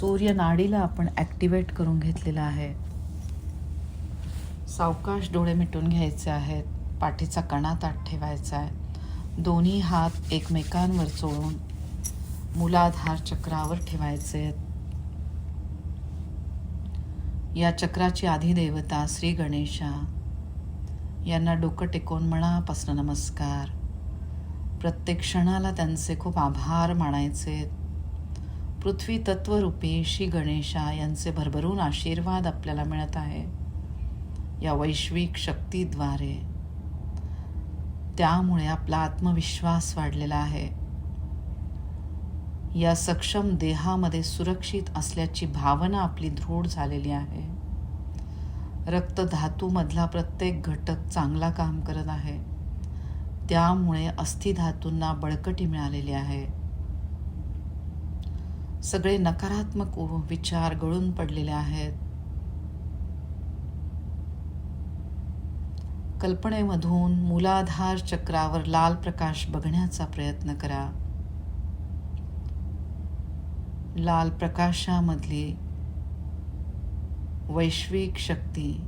सूर्य नाडीला आपण ॲक्टिवेट करून घेतलेलं आहे. सावकाश डोळे मिटून घ्यायचे आहेत पाठीचा कणा ताट ठेवायचा आहे. दोन्ही हात एकमेकांवर चोळून मुलाधार चक्रावर ठेवायचे आहेत. या चक्राची आधी देवता श्री गणेशा. यांना डोकं टेकून मनापासून नमस्कार. प्रत्येक क्षणाला त्यांचे खूप आभार मानायचे आहेत. पृथ्वी तत्वरूपी श्री गणेशा यांचे भरभरून आशीर्वाद आपल्याला मिळत आहे. या वैश्विक शक्तीद्वारे. त्यामुळे आपला आत्मविश्वास वाढलेला आहे. या सक्षम देहामध्ये सुरक्षित असल्याची भावना आपली दृढ झालेली आहे. रक्तधातूमधला प्रत्येक घटक चांगला काम करत आहे. त्यामुळे अस्थिधातूंना बळकटी मिळालेली आहे. सगळे नकारात्मक विचार गळून पडलेले आहेत. कल्पनेमधून मूलाधार चक्रावर लाल प्रकाश बघण्याचा प्रयत्न करा. लाल प्रकाशामधली वैश्विक शक्ती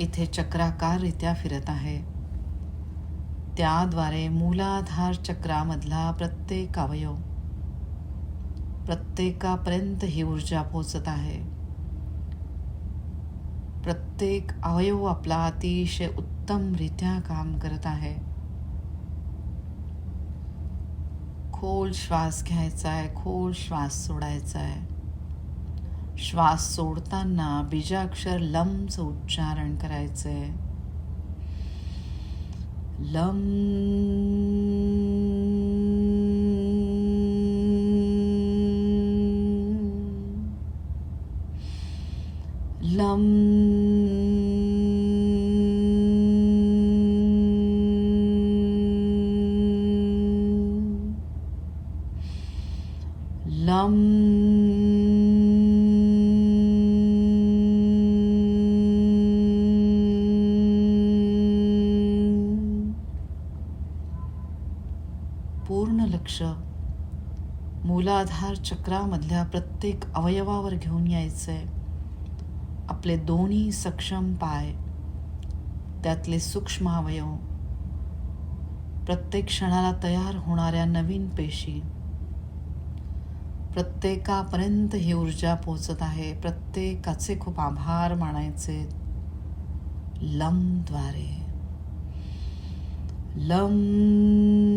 इथे चक्राकाररित्या फिरत आहे. त्याद्वारे मूलाधार चक्रामधला प्रत्येक अवयव प्रत्येकापर्यंत ही ऊर्जा पोचत आहे. प्रत्येक अवयव आपला अतिशय उत्तमरित्या काम करत आहे. खोल श्वास घ्यायचा आहे खोल श्वास सोडायचा आहे श्वास सोडताना बीजाक्षर लमचं उच्चारण करायचं आहे लम पूर्ण लक्ष मूलाधार चक्रामधल्या प्रत्येक अवयवावर घेऊन यायचंय. आपले दोन्ही सक्षम पाय त्यातले सूक्ष्म अवयव प्रत्येक क्षणाला तयार होणाऱ्या नवीन पेशी. प्रत्येकापर्यंत ही ऊर्जा पोचत आहे. प्रत्येकाचे खूप आभार मानायचे लमद्वारे. लम लम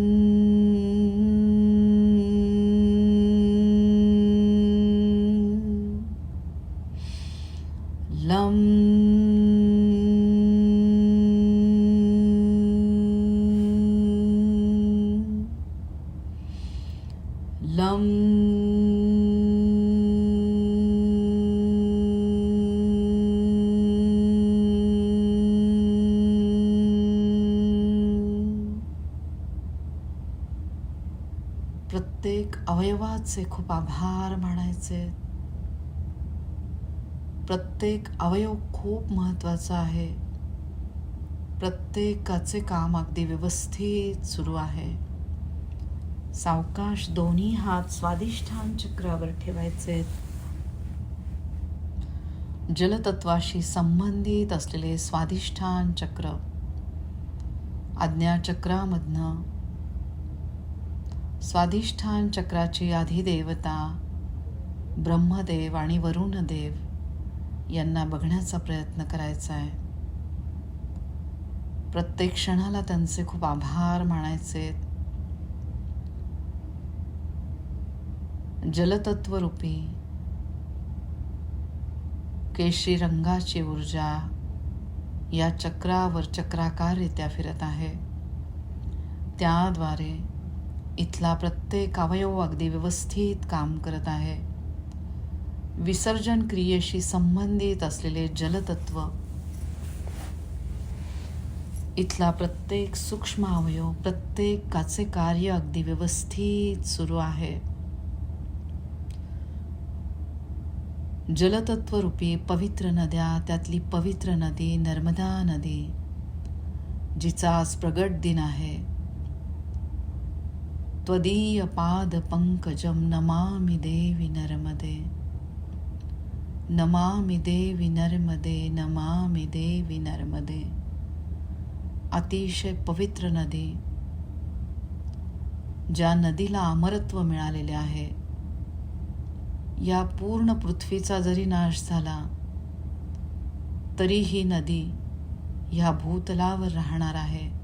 देवाचे खूप आभार मानायचे प्रत्येक अवयव खूप महत्त्वाचा आहे. प्रत्येकाचे काम अगदी व्यवस्थित सुरू आहे. सावकाश दोन्ही हात स्वादिष्ठान चक्रावर ठेवायचे. जलतत्वाशी संबंधित असलेले स्वादिष्ठान चक्र. आज्ञाचक्रामधनं स्वाधिष्ठान चक्राची आधिदेवता ब्रह्मदेव आणि वरुणदेव यांना बघण्याचा प्रयत्न करायचा आहे प्रत्येक क्षणाला त्यांचे खूप आभार मानायचे. जलतत्वरूपी केशी रंगाची ऊर्जा या चक्रावर चक्राकाररित्या फिरत आहे. त्याद्वारे इथला प्रत्येक अवयव अगदी व्यवस्थित काम करत आहे. विसर्जन क्रियेशी संबंधित असलेले जलतत्व. इथला प्रत्येक सूक्ष्म अवयव प्रत्येकाचे कार्य अगदी व्यवस्थित सुरू आहे. जलतत्वरूपी पवित्र नद्या त्यातली पवित्र नदी नर्मदा नदी जिचा आज प्रगट दिन आहे. त्वदीय पाद पंकजम नमामि देवि नर्मदे। नमामि देवि नर्मदे नमामि देवि नर्मदे। अतिशय पवित्र नदी ज्या नदीला अमरत्व मिळालेले आहे या पूर्ण पृथ्वीचा जरी नाश झाला तरी ही नदी ह्या भूतलावर राहणार आहे.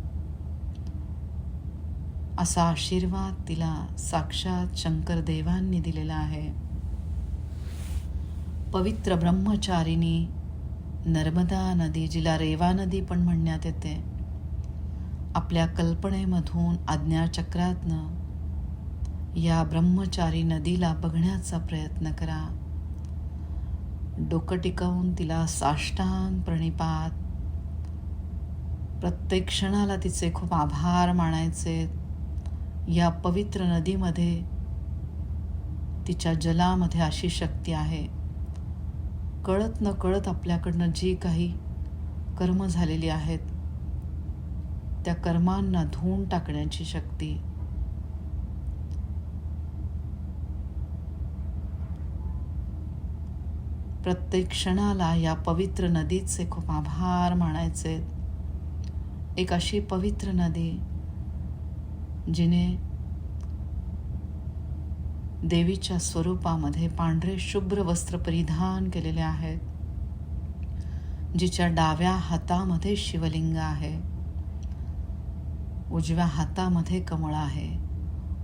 असा आशीर्वाद तिला साक्षात शंकरदेवांनी दिलेला आहे. पवित्र ब्रह्मचारिणी नर्मदा नदी जिला रेवा नदी पण म्हणण्यात येते. आपल्या कल्पनेमधून आज्ञाचक्रातनं या ब्रह्मचारी नदीला बघण्याचा प्रयत्न करा. डोकं टिकवून तिला साष्टांग प्रणिपात. प्रत्येक क्षणाला तिचे खूप आभार मानायचे. या पवित्र नदीमध्ये तिच्या जलामध्ये अशी शक्ती आहे. कळत न कळत आपल्याकडनं जी काही कर्म झालेली आहेत त्या कर्मांना धुवून टाकण्याची शक्ती. प्रत्येक क्षणाला या पवित्र नदीचे खूप आभार मानायचे. एक अशी पवित्र नदी जिने देवीच्या स्वरूपामध्ये पांढरे शुभ्र वस्त्र परिधान केलेले आहेत जिच्या डाव्या हातामध्ये शिवलिंग आहे उजव्या हातामध्ये कमळ आहे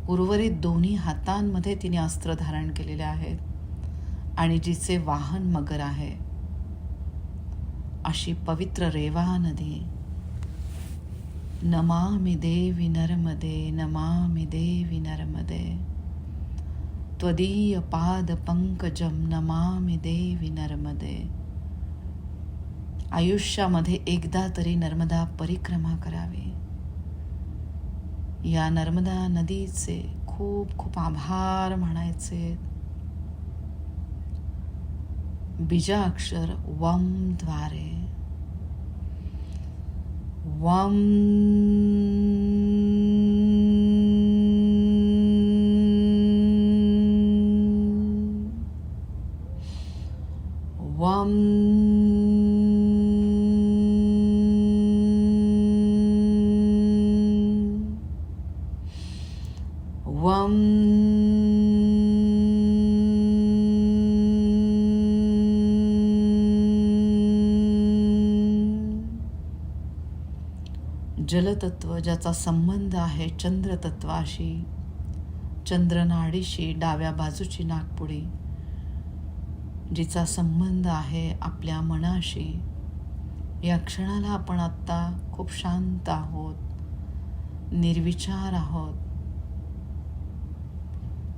उर्वरित दोन्ही हातांमध्ये तिने अस्त्र धारण केलेले आहेत आणि जिचे वाहन मगर आहे. अशी पवित्र रेवा नदी नमामि देवि नर्मदे नमामि देवी नर्मदे त्वदीय नमामि देवी नर्मदे आयुष्यामध्ये एकदा तरी नर्मदा परिक्रमा करावी या नर्मदा नदीचे खूप खूप आभार म्हणायचे बीजाक्षर वम द्वारे वम जलतत्व ज्याचा संबंध आहे चंद्रतत्वाशी. चंद्रनाडीशी डाव्या बाजूची नागपुडी जिचा संबंध आहे आपल्या मनाशी. या क्षणाला आपण आत्ता खूप शांत आहोत निर्विचार आहोत.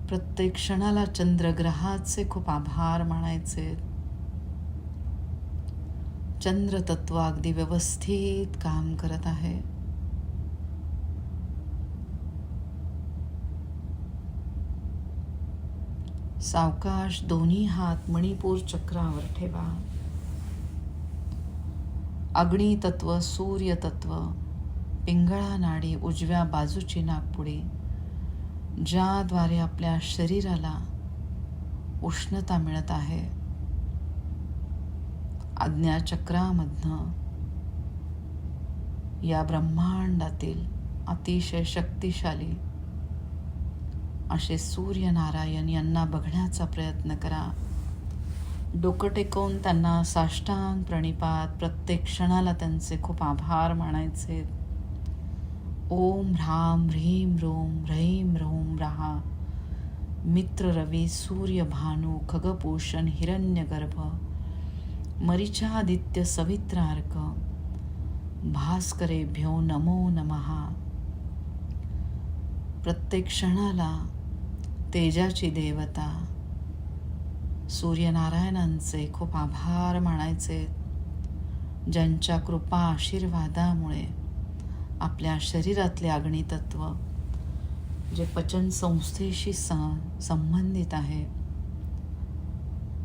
प्रत्येक क्षणाला चंद्रग्रहाचे खूप आभार मानायचे. चंद्रतत्व अगदी व्यवस्थित काम करत आहे. सावकाश दोन्ही हात मणिपूर चक्रावर ठेवा. अग्नी तत्व सूर्य तत्व पिंगळा नाडी उजव्या बाजूची नागपुडी ज्याद्वारे आपल्या शरीराला उष्णता मिळत आहे. आज्ञाचक्रामधनं या ब्रह्मांडातील अतिशय शक्तिशाली असे सूर्यनारायण यांना बघण्याचा प्रयत्न करा. डोकं टेकवून त्यांना साष्टांग प्रणिपात प्रत्येक क्षणाला त्यांचे खूप आभार मानायचे. ओम ह्राम ह्रीम रोम ह्रैम रोम राहा. मित्र रवी सूर्य भानू खगपोषण हिरण्यगर्भ मरिचादित्य सवित्रार्क भास्करेभ्यो नमो नमहा प्रत्येक क्षणाला तेजाची देवता सूर्यनारायणांचे खूप आभार मानायचे. ज्यांच्या कृपा आशीर्वादामुळे आपल्या शरीरातले अग्नितत्व जे पचन संस्थेशी स संबंधित आहे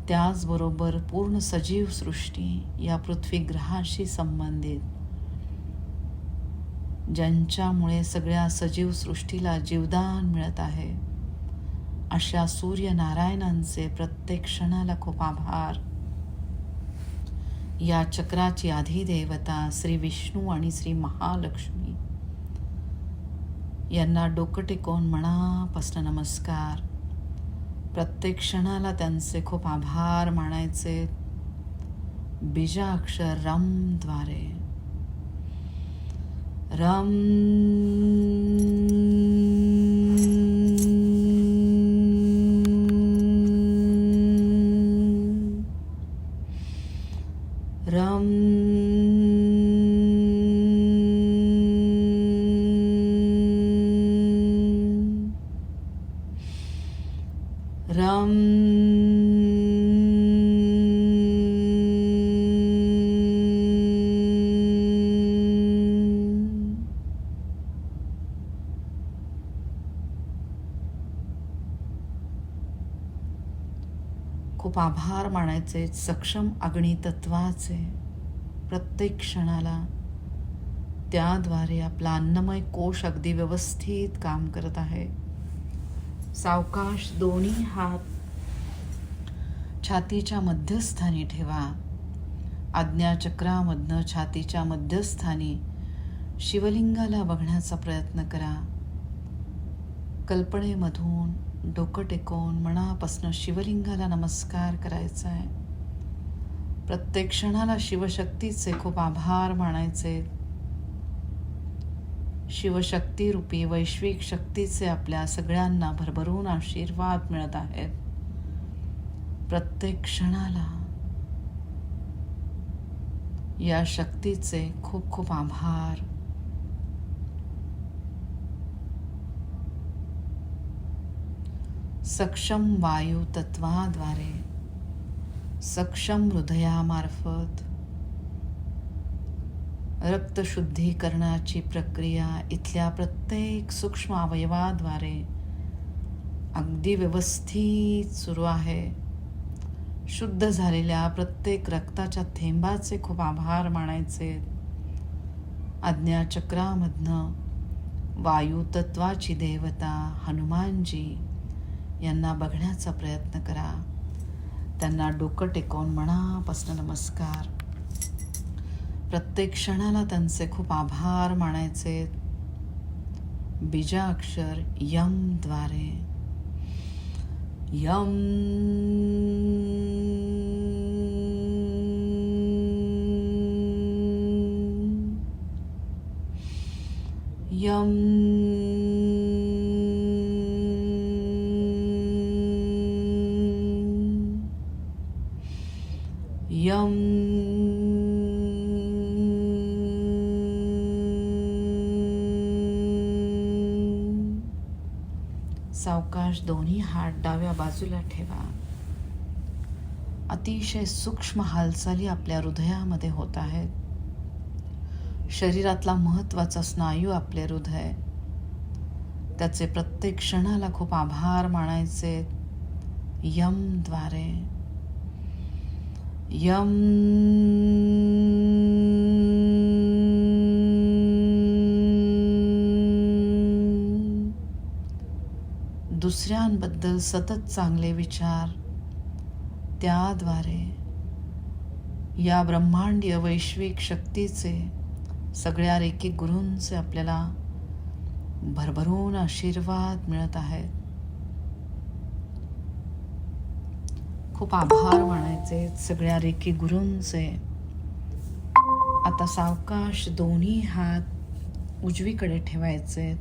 त्याचबरोबर पूर्ण सजीव सृष्टी या पृथ्वी ग्रहाशी संबंधित ज्यांच्यामुळे सगळ्या सजीव सृष्टीला जीवदान मिळत आहे. अशा सूर्यनारायणांचे प्रत्येक क्षणाला खूप आभार. या चक्राची अधिदेवता श्री विष्णू आणि श्री महालक्ष्मी. यांना डोकं टेकवून मनापासून नमस्कार. प्रत्येक क्षणाला त्यांचे खूप आभार मानायचे. बीजाक्षर रमद्वारे रम रम करण्याचे सक्षम अग्नितत्वाचे प्रत्येक क्षणाला त्याद्वारे आपला अन्नमय कोश अगदी व्यवस्थित काम करत आहे. सावकाश दोन्ही हात छातीच्या मध्यस्थानी ठेवा. आज्ञाचक्रामधनं छातीच्या मध्यस्थानी शिवलिंगाला बघण्याचा प्रयत्न करा. कल्पनेमधून डोकं टेकवून मनापासून शिवलिंगाला नमस्कार करायचा आहे. प्रत्येक क्षणाला शिवशक्तीचे खूप आभार मानायचे. शिवशक्ती रूपी वैश्विक शक्तीचे आपल्या सगळ्यांना भरभरून आशीर्वाद मिळत आहेत. प्रत्येक क्षणाला या शक्तीचे खूप खूप आभार. सक्षम वायू तत्वाद्वारे सक्षम हृदयामार्फत रक्तशुद्धीकरणाची प्रक्रिया इथल्या प्रत्येक सूक्ष्म अवयवाद्वारे अगदी व्यवस्थित सुरू आहे. शुद्ध झालेल्या प्रत्येक रक्ताच्या थेंबाचे खूप आभार मानायचे. आज्ञाचक्रामधनं वायुतत्वाची देवता हनुमानजी यांना बघण्याचा प्रयत्न करा. त्यांना डोकं टेकवून मनापासून नमस्कार. प्रत्येक क्षणाला त्यांचे खूप आभार मानायचे. बीजा बीजाक्षर यमद्वारे यम. यम. यम। सावकाश दोन्ही हात डाव्या बाजूला ठेवा. अतिशय सूक्ष्म हालचाली आपल्या हृदयामध्ये होत आहेत. शरीरातला महत्त्वाचा स्नायू आपले हृदय. त्याचे प्रत्येक क्षणाला खूप आभार मानायचे. यमद्वारे यम दुसऱ्यांबद्दल सतत चांगले विचार त्याद्वारे या ब्रह्मांडीय वैश्विक शक्तीचे सगळ्या रेकी गुरूंचे आपल्याला भरभरून आशीर्वाद मिळत आहेत. खूप आभार मानायचे सगळ्या रेखी गुरूंचे. आता सावकाश दोन्ही हात उजवीकडे ठेवायचे.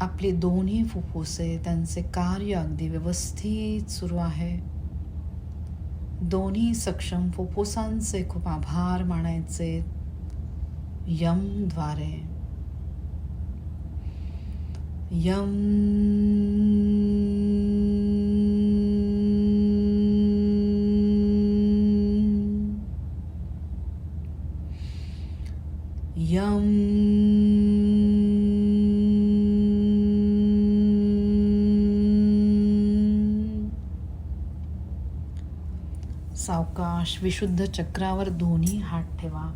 आपली दोन्ही फुफ्फुसे त्यांचे कार्य अगदी व्यवस्थित सुरू आहे. दोन्ही सक्षम फुफ्फुसांचे खूप आभार मानायचे यमद्वारे यम यम सावकाश विशुद्ध चक्रावर दोन्ही हात ठेवा.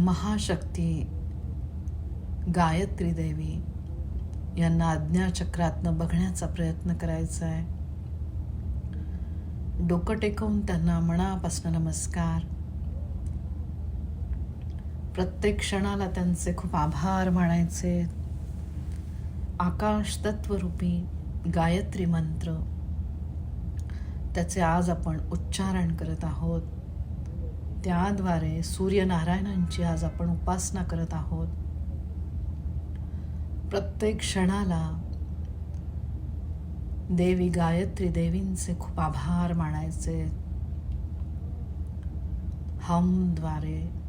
महाशक्ती गायत्री देवी यांना आज्ञाचक्रातनं बघण्याचा प्रयत्न करायचा आहे. डोकं टेकवून त्यांना मनापासून नमस्कार. प्रत्येक क्षणाला त्यांचे खूप आभार मानायचे. आकाश तत्वरूपी गायत्री मंत्र त्याचे आज आपण उच्चारण करत आहोत. त्याद्वारे सूर्यनारायणांची आज आपण उपासना करत आहोत. प्रत्येक क्षणाला देवी गायत्री देवींचे खूप आभार मानायचे. हमद्वारे.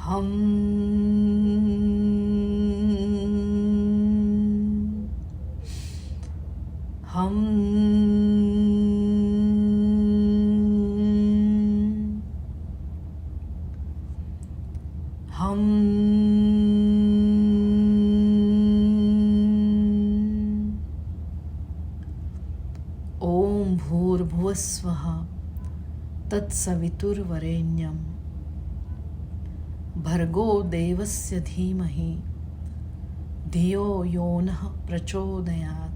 हम तत्सवितुर्वरेण्यं भर्गो देवस्य धीमहि धियो यो नः प्रचोदयात।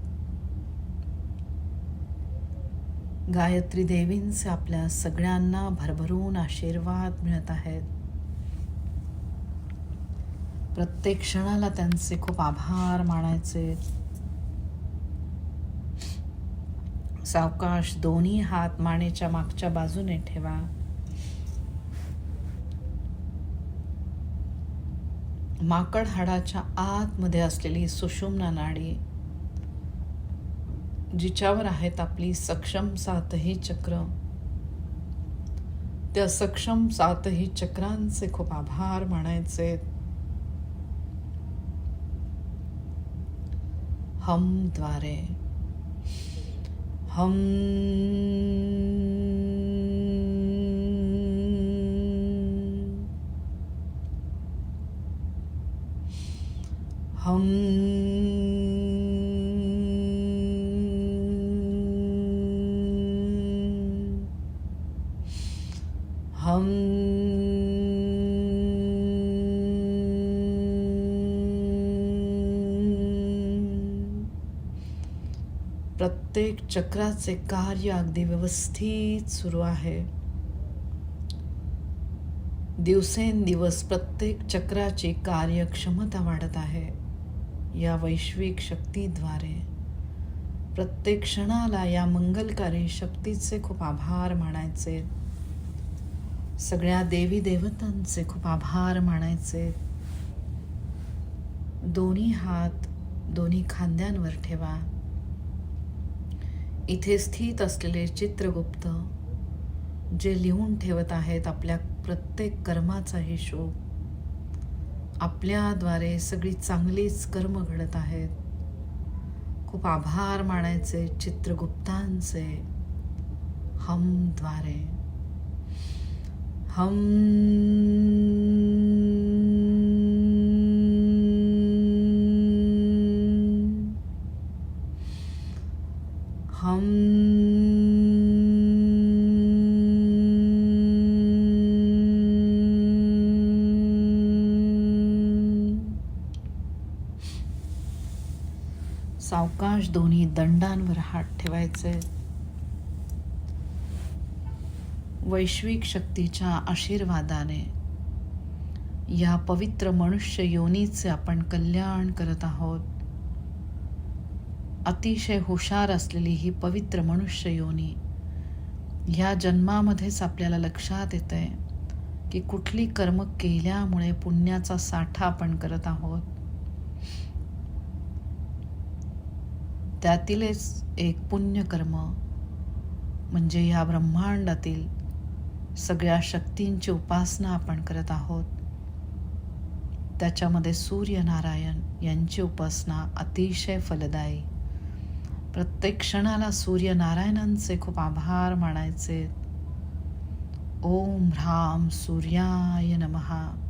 गायत्री देवींचे आपल्या सगळ्यांना भरभरून आशीर्वाद मिळत आहेत. प्रत्येक क्षणाला त्यांचे खूप आभार मानायचे. सावकाश दोन्ही हात मानेच्या मागच्या बाजूने ठेवा. माकड हाडाच्या आतमध्ये असलेली सुषुम्ना नाडी जिच्यावर आहेत आपली सक्षम सातही चक्र. त्या सक्षम सातही चक्रांचे खूप आभार मानायचे. हमद्वारे हम हम प्रत्येक चक्राचे कार्य अगदी व्यवस्थित सुरू आहे. दिवसेंदिवस प्रत्येक चक्राची कार्यक्षमता वाढत आहे. या वैश्विक शक्तीद्वारे प्रत्येक क्षणाला या मंगलकारी शक्तीचे खूप आभार मानायचे. सगळ्या देवी देवतांचे खूप आभार मानायचे. दोन्ही हात दोन्ही खांद्यांवर ठेवा. इथे स्थित असलेले चित्रगुप्त जे लिहून ठेवत आहेत आपल्या प्रत्येक कर्माचा हिशोब आपल्याद्वारे सगळी चांगलीच कर्म घडत आहेत. खूप आभार मानायचे चित्रगुप्तांचे. हमद्वारे हम सावकाश दोन्ही दंडांवर हात ठेवायचे. वैश्विक शक्तीच्या आशीर्वादाने या पवित्र मनुष्य योनीचे आपण कल्याण करत आहोत. अतिशय हुशार असलेली ही पवित्र मनुष्य योनी ह्या जन्मामध्येच आपल्याला लक्षात येते आहे की कुठली कर्म केल्यामुळे पुण्याचा साठा आपण करत आहोत. त्यातीलच एक पुण्यकर्म म्हणजे ह्या ब्रह्मांडातील सगळ्या शक्तींची उपासना आपण करत आहोत. त्याच्यामध्ये सूर्यनारायण यांची उपासना अतिशय फलदायी. प्रत्येक क्षणाला सूर्यनारायणांचे खूप आभार मानायचे. ओम ह्राम सूर्याय नमहा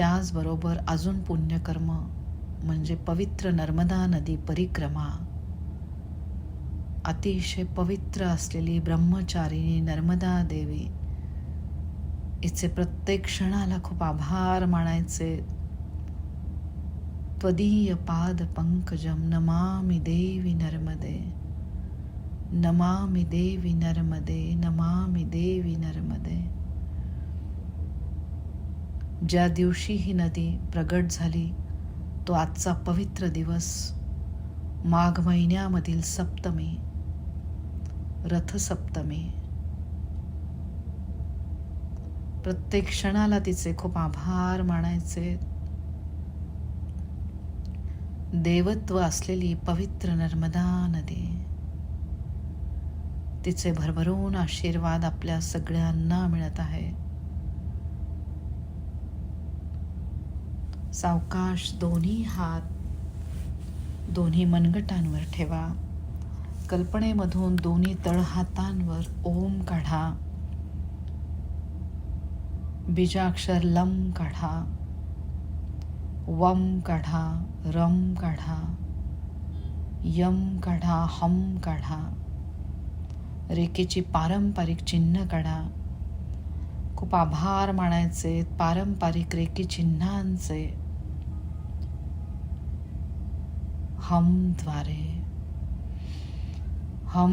त्याचबरोबर अजून पुण्यकर्म म्हणजे पवित्र नर्मदा नदी परिक्रमा. अतिशय पवित्र असलेली ब्रह्मचारिणी नर्मदा देवी. इचे प्रत्येक क्षणाला खूप आभार मानायचे. त्वदीय पाद पंकजम नमामि देवी नर्मदे. नमामि देवी नर्मदे नमामि देवी नर्मदे. ज्या दिवशी ही नदी प्रगट झाली तो आजचा पवित्र दिवस. माघ महिन्यामधील सप्तमी. रथसप्तमी. प्रत्येक क्षणाला तिचे खूप आभार मानायचे. देवत्व असलेली पवित्र नर्मदा नदी. तिचे भरभरून आशीर्वाद आपल्या सगळ्यांना मिळत आहे. सावकाश दोन्ही हात दोन्ही मनगटांवर ठेवा. कल्पनेमधून दोन्ही तळहातांवर ओम काढा. बीजाक्षर लम काढा. वम काढा रम काढा. यम काढा हम काढा. रेखेची पारंपरिक चिन्ह काढा. खूप आभार मानायचे पारंपरिक रेखी चिन्हांचे. हमद्वारे हम हम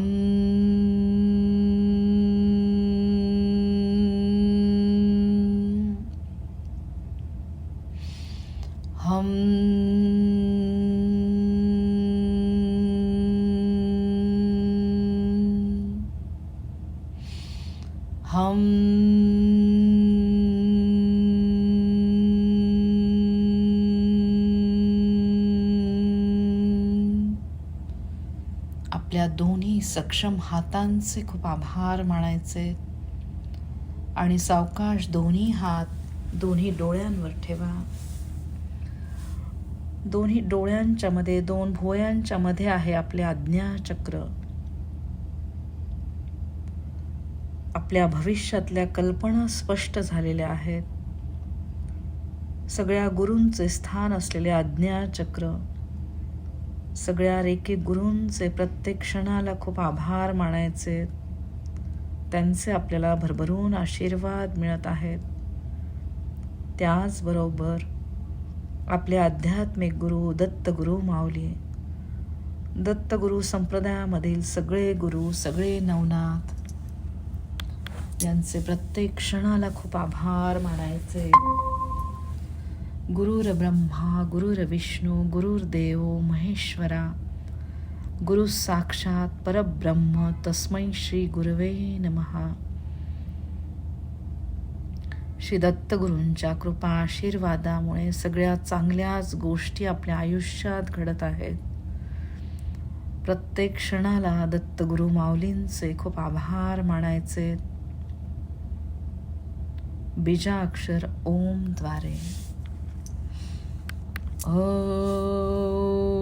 सक्षम हातांचे खूप आभार मानायचे. आणि सावकाश दोन्ही हात दोन्ही डोळ्यांवर ठेवा. दोन्ही डोळ्यांच्या मध्ये दोन भोयांच्या मध्ये आहे आपले आज्ञाचक्र आपल्या भविष्यातल्या कल्पना स्पष्ट झालेल्या आहेत. सगळ्या गुरूंचे स्थान असलेले आज्ञाचक्र सगळ्या रेकी गुरूंचे प्रत्येक क्षणाला खूप आभार मानायचे. त्यांचे आपल्याला भरभरून आशीर्वाद मिळत आहेत. त्याचबरोबर आपले आध्यात्मिक गुरु दत्तगुरु माऊली. दत्तगुरु संप्रदायामधील सगळे गुरु सगळे नवनाथ यांचे प्रत्येक क्षणाला खूप आभार मानायचे. गुरुर ब्रह्मा गुरुर विष्णू गुरुर्देव महेश्वरा गुरु साक्षात परब्रह्म तस्मै श्री गुरवे नमहा श्री दत्तगुरूंच्या कृपा आशीर्वादामुळे सगळ्या चांगल्याच गोष्टी आपल्या आयुष्यात घडत आहेत. प्रत्येक क्षणाला दत्तगुरु माऊलींचे खूप आभार मानायचे. बीजाक्षर ओमद्वारे Oh.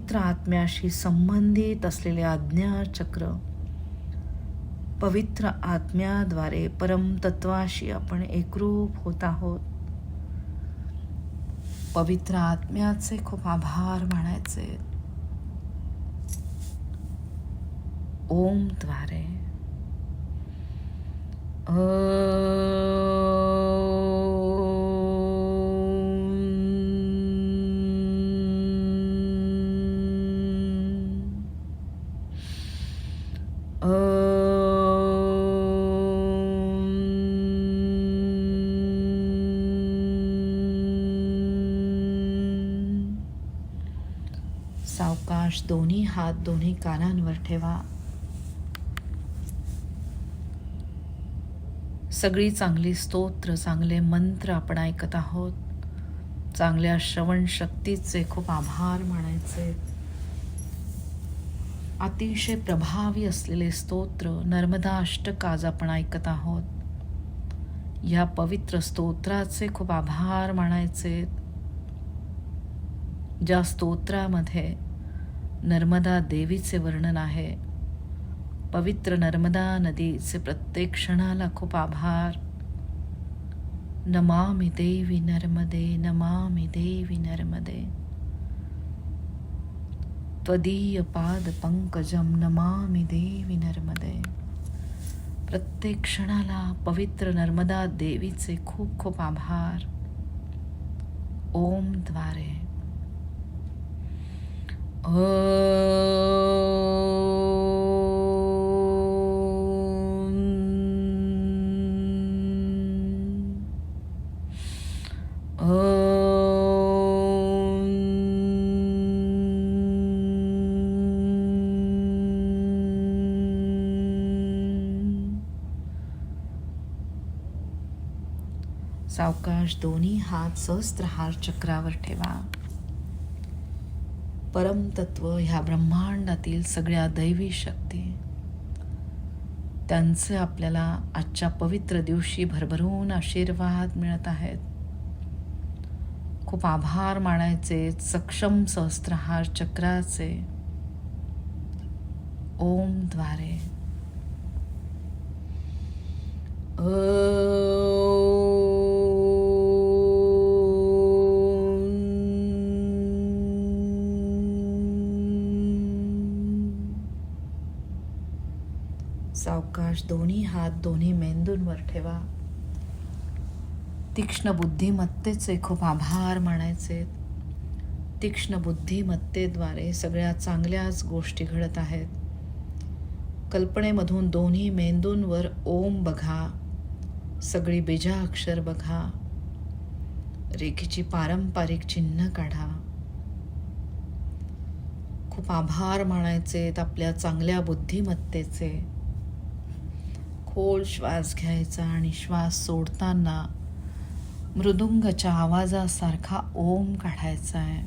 पवित्र आत्म्याशी संबंधित असलेले आज्ञाचक्र पवित्र आत्म्याद्वारे परमतत्वाशी आपण एकरूप होत आहोत. पवित्र आत्म्याचे खूप आभार मानायचे. ओमद्वारे सावकाश हात दोन्ही कानांवर ठेवा. सगळी चांगली स्तोत्र चांगले मंत्र आपण ऐकत आहोत. चांगल्या श्रवण शक्तीचे खूप आभार मानायचे. अतिशय प्रभावी असलेले स्तोत्र नर्मदा अष्टक आज आपण ऐकत आहोत. या पवित्र स्तोत्राचे खूप आभार मानायचे. ज्या स्तोत्रामध्ये नर्मदा देवीचे वर्णन आहे. पवित्र नर्मदा नदीचे प्रत्येक क्षणाला खूप आभार. नमामि देवी नर्मदे नमामि देवी नर्मदे. त्वदीय पाद पंकजम नमामि देवी नर्मदे. प्रत्येक क्षणाला पवित्र नर्मदा देवीचे खूप खूप आभार. ओमद्वारे. सावकाश दोन्ही हात सहस्त्रहार चक्रावर ठेवा. परमतत्व ह्या ब्रह्मांडातील सगळ्या दैवी शक्ती. त्यांचे आपल्याला आजच्या पवित्र दिवशी भरभरून आशीर्वाद मिळत आहेत. खूप आभार मानायचे सक्षम सहस्त्रहार चक्राचे. ओम सावकाश दोन्ही हात दोन्ही मेंदूंवर ठेवा. तीक्ष्ण बुद्धिमत्तेचे खूप आभार मानायचे. तीक्ष्ण बुद्धिमत्तेद्वारे सगळ्या चांगल्याच गोष्टी घडत आहेत. कल्पनेमधून दोन्ही मेंदूंवर ओम बघा. सगळी बीजाक्षर बघा. रेखीची पारंपरिक चिन्ह काढा. खूप आभार मानायचे आपल्या चांगल्या बुद्धिमत्तेचे. खोल श्वास घ्यायचा आणि श्वास सोडताना मृदुंगच्या आवाजासारखा ओम काढायचा आहे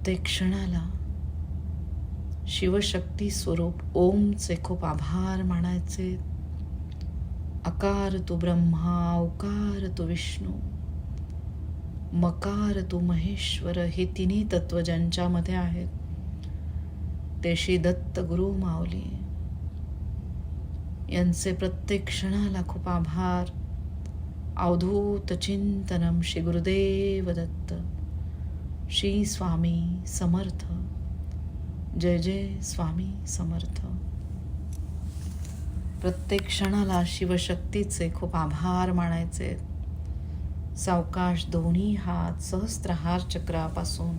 प्रत्येक क्षणाला शिवशक्ती स्वरूप ओमचे खूप आभार मानायचे. अकार तू ब्रह्मा अवकार तू विष्णू मकार तू महेश्वर हे तिन्ही तत्व ज्यांच्यामध्ये आहेत ते श्री दत्त गुरु माऊली. यांचे प्रत्येक क्षणाला खूप आभार. अवधूत चिंतनम श्री गुरुदेव दत्त. श्री स्वामी समर्थ. जय जय स्वामी समर्थ. प्रत्येक क्षणाला शिवशक्तीचे खूप आभार मानायचे. सावकाश दोन्ही हात सहस्त्रहार चक्रापासून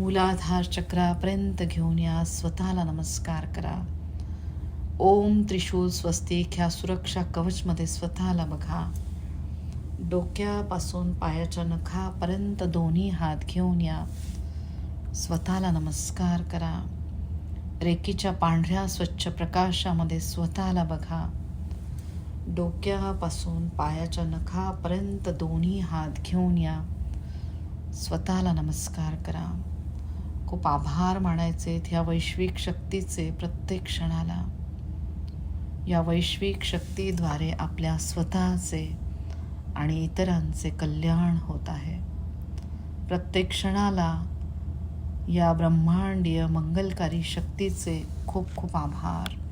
मूलाधार चक्रापर्यंत घेऊन या स्वतःला नमस्कार करा. ओम त्रिशूल स्वस्तिक ह्या सुरक्षा कवचमध्ये स्वतःला बघा. डोक्यापासून पायाच्या नखापर्यंत दोन्ही हात घेऊन या. स्वतःला नमस्कार करा. रेकीच्या पांढऱ्या स्वच्छ प्रकाशामध्ये स्वतःला बघा. डोक्यापासून पायाच्या नखापर्यंत दोन्ही हात घेऊन या. स्वतःला नमस्कार करा. खूप आभार मानायचे ह्या वैश्विक शक्तीचे प्रत्येक क्षणाला. या वैश्विक शक्तीद्वारे आपल्या स्वतःचे आणि इतरांचे कल्याण होत आहे. प्रत्येक क्षणाला या ब्रह्मांडीय मंगलकारी शक्तीचे खूप खूप आभार.